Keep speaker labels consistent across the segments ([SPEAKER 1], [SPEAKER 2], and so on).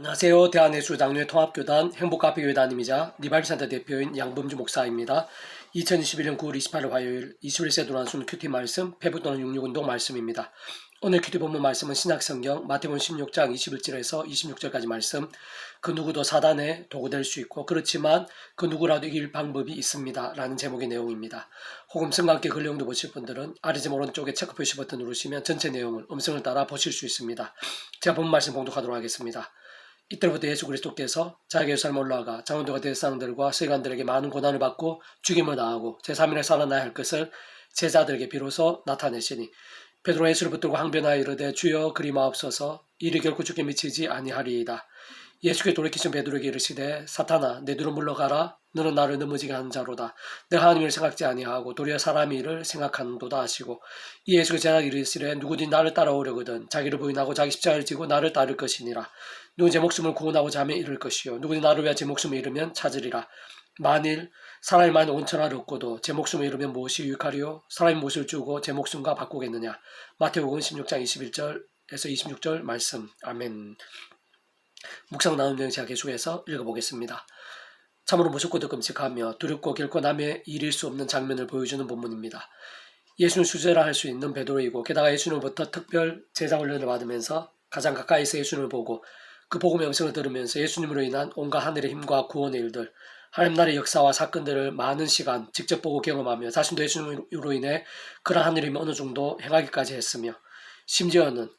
[SPEAKER 1] 안녕하세요. 대한예수 장로회 통합교단 행복카페교회 담임이자 리발센터 대표인 양범주 목사입니다. 2021년 9월 28일 화요일 21세 도란순 큐티 말씀 페부 또는 66운동 말씀입니다. 오늘 큐티 본문 말씀은 신약성경 마태복음 16장 21절에서 26절까지 말씀 그 누구도 사단의 도구될 수 있고 그렇지만 그 누구라도 이길 방법이 있습니다. 라는 제목의 내용입니다. 혹 음성과 함께 글 내용도 보실 분들은 아래지 오른쪽에 체크 표시 버튼 누르시면 전체 내용을 음성을 따라 보실 수 있습니다. 제가 본문 말씀 봉독하도록 하겠습니다. 이때부터 예수 그리스도께서 자기의 삶 올라가 장원도가 대상들과 세관들에게 많은 고난을 받고 죽임을 당하고 제3일에 살아나야 할 것을 제자들에게 비로소 나타내시니 베드로 예수를 붙들고 항변하여 이르되 주여 그리 마옵소서. 이를 결코 죽게 미치지 아니하리이다. 예수께 돌이키신 베드로에게 이르시되 사탄아 내 뒤로 물러가라. 너는 나를 넘어지게 하는 자로다. 내가 하나님을 생각지 아니하고 도리어 사람의 일을 생각하는도다 하시고 이 예수가 제자에게 이르시되 누구든지 나를 따라오려거든 자기를 부인하고 자기 십자가를 지고 나를 따를 것이니라 누구 제 목숨을 구원하고자 하면 잃을 것이요. 누구든지 나를 위하여 제 목숨을 잃으면 찾으리라. 만일 사람이 만일 온천하를 얻고도 제 목숨을 잃으면 무엇이 유익하리요? 사람이 무엇을 주고 제 목숨과 바꾸겠느냐? 마태복음 16장 21절에서 26절 말씀. 아멘. 묵상 나눈 내용 제가 계속해서 읽어보겠습니다. 참으로 무섭고 끔찍하며 두렵고 결코 남의 일일 수 없는 장면을 보여주는 본문입니다. 예수는 수제라 할 수 있는 베드로이고 게다가 예수님부터 특별 제자 훈련을 받으면서 가장 가까이서 예수님을 보고 그 복음의 음성을 들으면서 예수님으로 인한 온갖 하늘의 힘과 구원의 일들 하나님 나라의 역사와 사건들을 많은 시간 직접 보고 경험하며 자신도 예수님으로 인해 그러한 힘을 어느 정도 행하기까지 했으며 심지어는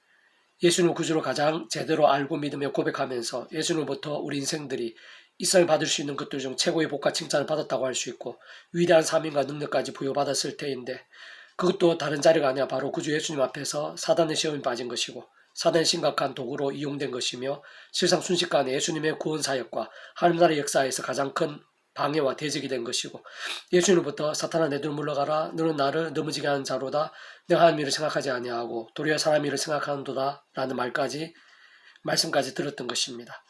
[SPEAKER 1] 예수님을 구주로 가장 제대로 알고 믿으며 고백하면서 예수님으로부터 우리 인생들이 이상을 받을 수 있는 것들 중 최고의 복과 칭찬을 받았다고 할 수 있고 위대한 사명과 능력까지 부여받았을 때인데 그것도 다른 자리가 아니라 바로 구주 예수님 앞에서 사단의 시험에 빠진 것이고 사단의 심각한 도구로 이용된 것이며 실상 순식간에 예수님의 구원 사역과 하나님 나라의 역사에서 가장 큰 방해와 대적이 된 것이고 예수님부터 사탄아 내 뒤로 물러가라 너는 나를 넘어지게 하는 자로다 내가 하나님 일을 생각하지 아니하고 도리어 사람 일을 생각하는도다 라는 말까지 말씀까지 들었던 것입니다.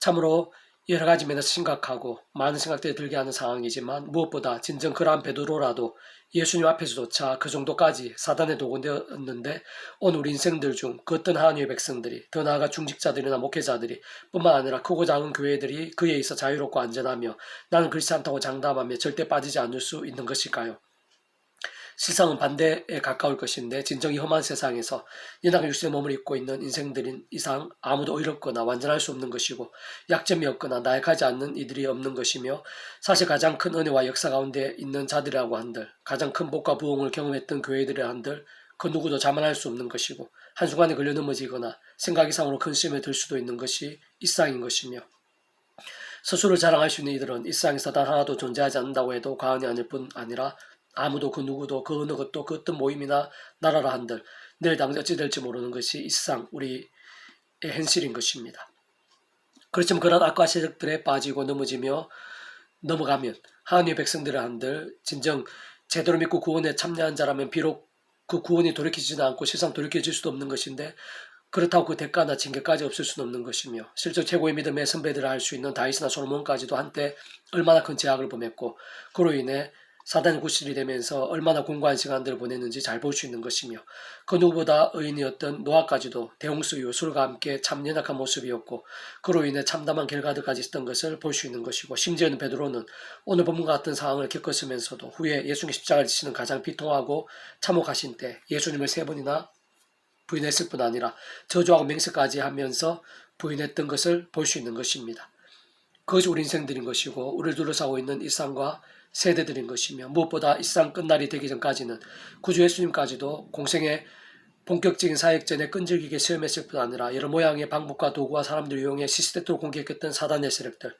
[SPEAKER 1] 참으로 여러 가지 면에서 심각하고 많은 생각들이 들게 하는 상황이지만 무엇보다 진정 그러한 베드로라도 예수님 앞에서조차 그 정도까지 사단의 도구되었는데 오늘 우리 인생들 중 그 어떤 하나님의 백성들이 더 나아가 중직자들이나 목회자들이 뿐만 아니라 크고 작은 교회들이 그에 있어 자유롭고 안전하며 나는 그렇지 않다고 장담하며 절대 빠지지 않을 수 있는 것일까요? 실상은 반대에 가까울 것인데 진정이 험한 세상에서 연약한 육신의 몸을 입고 있는 인생들인 이상 아무도 의롭거나 완전할 수 없는 것이고 약점이 없거나 나약하지 않는 이들이 없는 것이며 사실 가장 큰 은혜와 역사 가운데 있는 자들이라고 한들 가장 큰 복과 부흥을 경험했던 교회들이라 한들 그 누구도 자만할 수 없는 것이고 한순간에 걸려 넘어지거나 생각 이상으로 큰 시험에 들 수도 있는 것이 일상인 것이며 스스로를 자랑할 수 있는 이들은 일상에서 단 하나도 존재하지 않는다고 해도 과언이 아닐 뿐 아니라 아무도 그 누구도 그 어느 것도 그 어떤 모임이나 나라라 한들 내일 당장 어찌 될지 모르는 것이 일상 우리의 현실인 것입니다. 그렇지만 그런 악과 세력들에 빠지고 넘어지며 넘어가면 하나님의 백성들을 한들 진정 제대로 믿고 구원에 참여한 자라면 비록 그 구원이 돌이키지도 않고 세상 돌이켜질 수도 없는 것인데 그렇다고 그 대가나 징계까지 없을 수는 없는 것이며 실제 최고의 믿음의 선배들을 할수 있는 다윗이나 솔로몬까지도 한때 얼마나 큰 제약을 범했고 그로 인해 사단 구실이 되면서 얼마나 공고한 시간들을 보냈는지 잘 볼 수 있는 것이며 그 누구보다 의인이었던 노아까지도 대홍수유 술과 함께 참 연약한 모습이었고 그로 인해 참담한 결과들까지 있었던 것을 볼 수 있는 것이고 심지어는 베드로는 오늘 본문과 같은 상황을 겪었으면서도 후에 예수님 십자가를 지시는 가장 비통하고 참혹하신 때 예수님을 세 번이나 부인했을 뿐 아니라 저주하고 맹세까지 하면서 부인했던 것을 볼 수 있는 것입니다. 그것이 우리 인생들인 것이고 우리를 둘러싸고 있는 일상과 세대들인 것이며 무엇보다 일상 끝날이 되기 전까지는 구주 예수님까지도 공생의 본격적인 사역전에 끈질기게 시험했을 뿐 아니라 여러 모양의 방법과 도구와 사람들을 이용해 시스템으로 공격했던 사단의 세력들,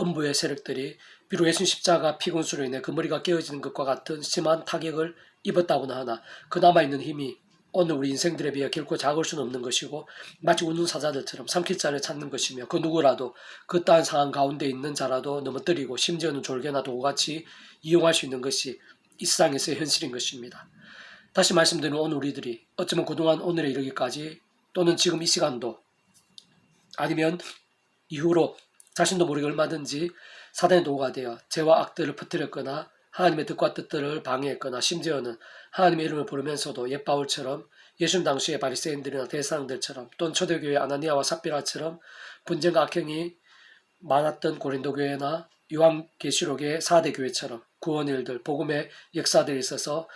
[SPEAKER 1] 음부의 세력들이 비록 예수님 십자가 피곤수로 인해 그 머리가 깨어지는 것과 같은 심한 타격을 입었다고나 하나 그 남아있는 힘이 오늘 우리 인생들에 비해 결코 작을 수는 없는 것이고 마치 우는 사자들처럼 삼킬 자를 찾는 것이며 그 누구라도 그떠한 상황 가운데 있는 자라도 넘어뜨리고 심지어는 졸개나 도구같이 이용할 수 있는 것이 이 세상에서의 현실인 것입니다. 다시 말씀드리는 오늘 우리들이 어쩌면 그동안 오늘에 이르기까지 또는 지금 이 시간도 아니면 이후로 자신도 모르게 얼마든지 사단의 도구가 되어 죄와 악들을 퍼뜨렸거나 하나님의 뜻과 뜻들을 방해했거나 심지어는 하나님의 이름을 부르면서도 옛바울처럼 예수님 당시의 바리새인들이나 대상들처럼 또는 초대교회 아나니아와 삽비라처럼 분쟁과 악행이 많았던 고린도 교회나 요한계시록의 4대 교회처럼 구원의 일들, 복음의 역사들이 있어서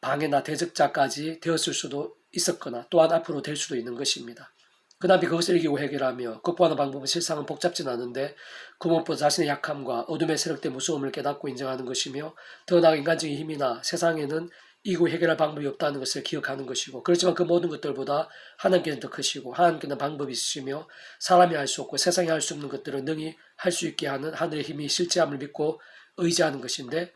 [SPEAKER 1] 방해나 대적자까지 되었을 수도 있었거나 또한 앞으로 될 수도 있는 것입니다. 그다음에 그것을 이기고 해결하며 극복하는 방법은 실상은 복잡진 않은데 그 무엇보다 자신의 약함과 어둠의 세력대 무서움을 깨닫고 인정하는 것이며 더 나아 인간적인 힘이나 세상에는 이기고 해결할 방법이 없다는 것을 기억하는 것이고 그렇지만 그 모든 것들보다 하나님께는 더 크시고 하나님께는 방법이 있으시며 사람이 할 수 없고 세상이 할 수 없는 것들을 능히 할 수 있게 하는 하늘의 힘이 실제함을 믿고 의지하는 것인데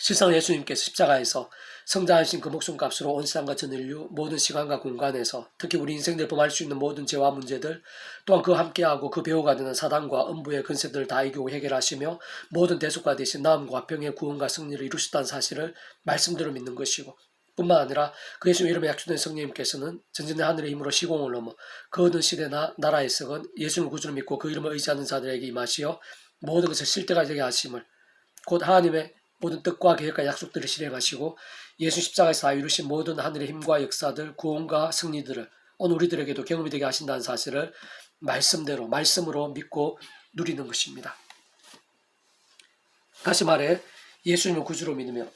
[SPEAKER 1] 실상 예수님께서 십자가에서 성장하신 그 목숨 값으로 온 세상과 전 인류 모든 시간과 공간에서 특히 우리 인생들 범할 수 있는 모든 죄와 문제들 또한 그 함께하고 그 배우가 되는 사단과 음부의 근세들을 다 이기고 해결하시며 모든 대속과 대신 나음과 화평의 구원과 승리를 이루셨다는 사실을 말씀대로 믿는 것이고 뿐만 아니라 그 예수 이름에 약속된 성령님께서는 전전의 하늘의 힘으로 시공을 넘어 그 어느 시대나 나라의 석은 예수님을 구주로 믿고 그 이름을 의지하는 자들에게 임하시어 모든 것을 실대가 되게 하심을 곧 하나님의 모든 뜻과 계획과 약속들을 실행하시고 예수 십자가에서 다 이루신 모든 하늘의 힘과 역사들, 구원과 승리들을 오늘 우리들에게도 경험이 되게 하신다는 사실을 말씀대로 말씀으로 믿고 누리는 것입니다. 다시 말해 예수님을 구주로 믿으며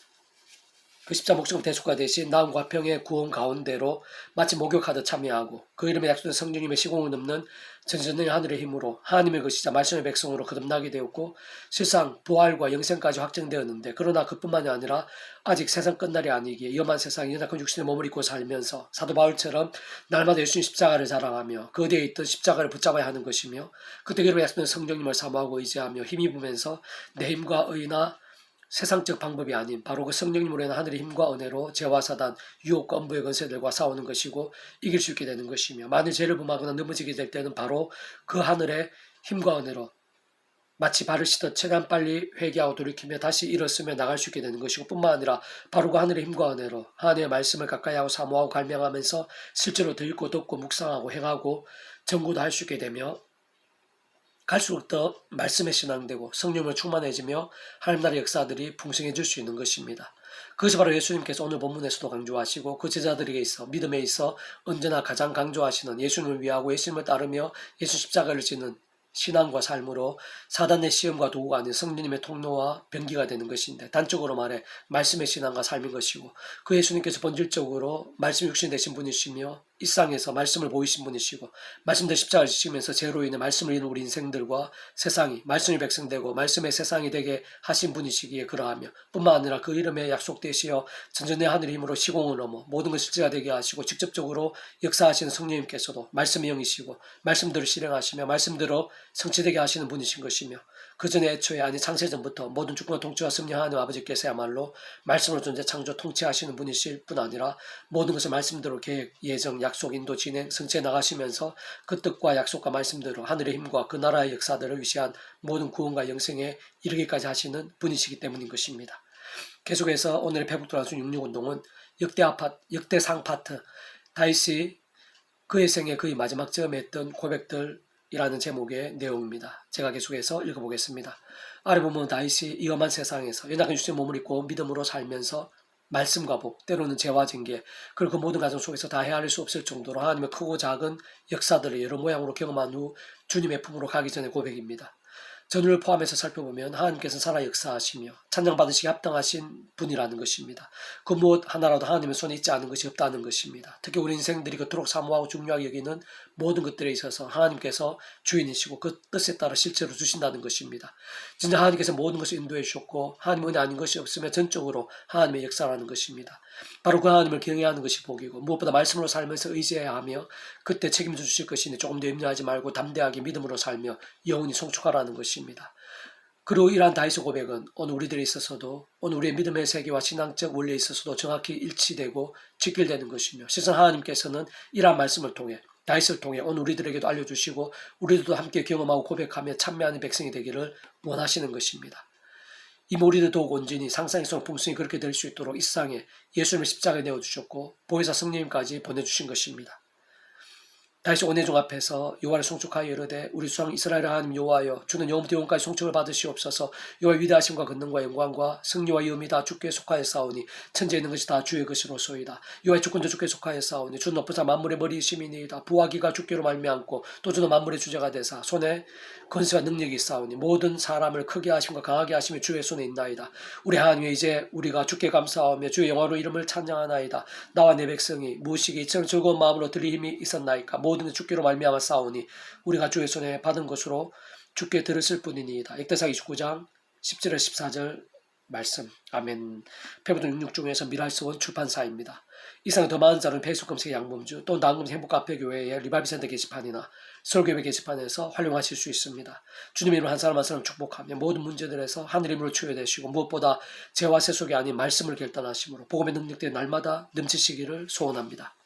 [SPEAKER 1] 그 십자 목적 대속과 대신 나음과 화평의 구원 가운데로 마치 목욕하듯 참여하고 그 이름에 약속된 성령님의 시공을 넘는 전전의 하늘의 힘으로 하나님의 것이자 말씀의 백성으로 거듭나게 되었고 실상 부활과 영생까지 확정되었는데 그러나 그뿐만이 아니라 아직 세상 끝날이 아니기에 위험한 세상에 연약한 육신의 몸을 입고 살면서 사도 바울처럼 날마다 예수님 십자가를 자랑하며 그 어디에 있던 십자가를 붙잡아야 하는 것이며 그때 그름에 약속된 성령님을 사모하고 의지하며 힘입으면서 내 힘과 의나 세상적 방법이 아닌 바로 그 성령님으로 인한 하늘의 힘과 은혜로 죄와 사단, 유혹과 엄부의 건세들과 싸우는 것이고 이길 수 있게 되는 것이며 만일 죄를 범하거나 넘어지게 될 때는 바로 그 하늘의 힘과 은혜로 마치 발을 씻듯 최대한 빨리 회개하고 돌이키며 다시 일어서며 나갈 수 있게 되는 것이고 뿐만 아니라 바로 그 하늘의 힘과 은혜로 하나님의 말씀을 가까이 하고 사모하고 갈명하면서 실제로 더 읽고 듣고 묵상하고 행하고 전구도 할 수 있게 되며 갈수록 더 말씀에 신앙되고 성령을 충만해지며 하나님 나라의 역사들이 풍성해질 수 있는 것입니다. 그것이 바로 예수님께서 오늘 본문에서도 강조하시고 그 제자들에게 있어 믿음에 있어 언제나 가장 강조하시는 예수님을 위하고 예수님을 따르며 예수 십자가를 지는 신앙과 삶으로 사단의 시험과 도구가 아닌 성령님의 통로와 병기가 되는 것인데 단적으로 말해 말씀의 신앙과 삶인 것이고 그 예수님께서 본질적으로 말씀 육신 되신 분이시며 일상에서 말씀을 보이신 분이시고 말씀대 십자가를 지시면서 죄로 인해 말씀을 잃은 우리 인생들과 세상이 말씀이 백성되고 말씀의 세상이 되게 하신 분이시기에 그러하며 뿐만 아니라 그 이름에 약속되시어 전전의 하늘의 힘으로 시공을 넘어 모든 것을 실제가 되게 하시고 직접적으로 역사하시는 성령님께서도 말씀의 영이시고 말씀대로 실행하시며 말씀대로 성취되게 하시는 분이신 것이며 그 전에 애초에 아니 창세전부터 모든 주권과 통치와 승리하는 아버지께서야말로 말씀으로 존재 창조 통치하시는 분이실 뿐 아니라 모든 것을 말씀대로 계획, 예정, 약 속, 인도, 진행, 성취해 나가시면서 그 뜻과 약속과 말씀대로 하늘의 힘과 그 나라의 역사들을 위시한 모든 구원과 영생에 이르기까지 하시는 분이시기 때문인 것입니다. 계속해서 오늘의 배북도란순 66운동은 역대 파 역대상 파트 다이시 그의 생애 그의 마지막 점에 했던 고백들 이라는 제목의 내용입니다. 제가 계속해서 읽어보겠습니다. 아래 보면 다윗이 위험한 세상에서 연약한 육신의 몸을 입고 믿음으로 살면서 말씀과 복, 때로는 죄와 징계, 그리고 그 모든 과정 속에서 다 헤아릴 수 없을 정도로 하나님의 크고 작은 역사들을 여러 모양으로 경험한 후 주님의 품으로 가기 전의 고백입니다. 전후를 포함해서 살펴보면 하나님께서 살아 역사하시며 찬양받으시기 합당하신 분이라는 것입니다. 그 무엇 하나라도 하나님의 손에 있지 않은 것이 없다는 것입니다. 특히 우리 인생들이 그토록 사모하고 중요하게 여기는 모든 것들에 있어서 하나님께서 주인이시고 그 뜻에 따라 실제로 주신다는 것입니다. 진짜 하나님께서 모든 것을 인도해 주셨고 하나님 은혜 아닌 것이 없으면 전적으로 하나님의 역사라는 것입니다. 바로 그 하나님을 경외하는 것이 복이고 무엇보다 말씀으로 살면서 의지해야 하며 그때 책임져 주실 것이니 조금 더 염려하지 말고 담대하게 믿음으로 살며 영원히 송축하라는 것입니다. 그리고 이러한 다이소 고백은 오늘 우리들에 있어서도 오늘 우리의 믿음의 세계와 신앙적 원리에 있어서도 정확히 일치되고 직결되는 것이며 실상 하나님께서는 이러한 말씀을 통해 다이스를 통해 오늘 우리들에게도 알려주시고 우리들도 함께 경험하고 고백하며 참여하는 백성이 되기를 원하시는 것입니다. 이 모리도 더욱 온전히 상상의 풍성이 그렇게 될 수 있도록 이 세상에 예수님을 십자가에 내어주셨고 보혜사 성령님까지 보내주신 것입니다. 다시 온해종 앞에서 여호와를 송축하여 이르되 우리 수왕 이스라엘 하나님 여호와여 주는 영부터 영까지 송축을 받으시옵소서. 여호와 위대하심과 권능과 영광과 승리와 위엄이 다 주께 속하여 싸우니 천지에 있는 것이 다 주의 것이로소이다. 여호와의 주권도 주께 속하여 싸우니 주는 높은 자 만물의 머리이심이니이다. 부하기가 주께로 말미암고 또 주는 만물의 주제가 되사 손에 권세와 능력이 있사오니 모든 사람을 크게 하심과 강하게 하심이 주의 손에 있나이다. 우리 하나님의 이제 우리가 주께 감사하며 주의 영화로 이름을 찬양하나이다. 나와 내 백성이 무엇이기 이처럼 즐거운 마음으로 드릴 힘이 있었나이까 모든 게 주께로 말미암아 싸우니 우리가 주의 손에 받은 것으로 주께 들었을 뿐이니이다 역대상 29장 10절에 14절 말씀 아멘 페브돈 66 중에서 미랄스원 출판사입니다 이상 더 많은 자는 페이스북 검색 양범주 또 나은검색 행복카페교회의 리바비센터 게시판이나 설교회 게시판에서 활용하실 수 있습니다. 주님 이름 한 사람 한 사람 축복하며 모든 문제들에서 하늘 힘으로 치유되시고 무엇보다 죄와 세 속이 아닌 말씀을 결단하심으로 복음의 능력된 날마다 넘치시기를 소원합니다.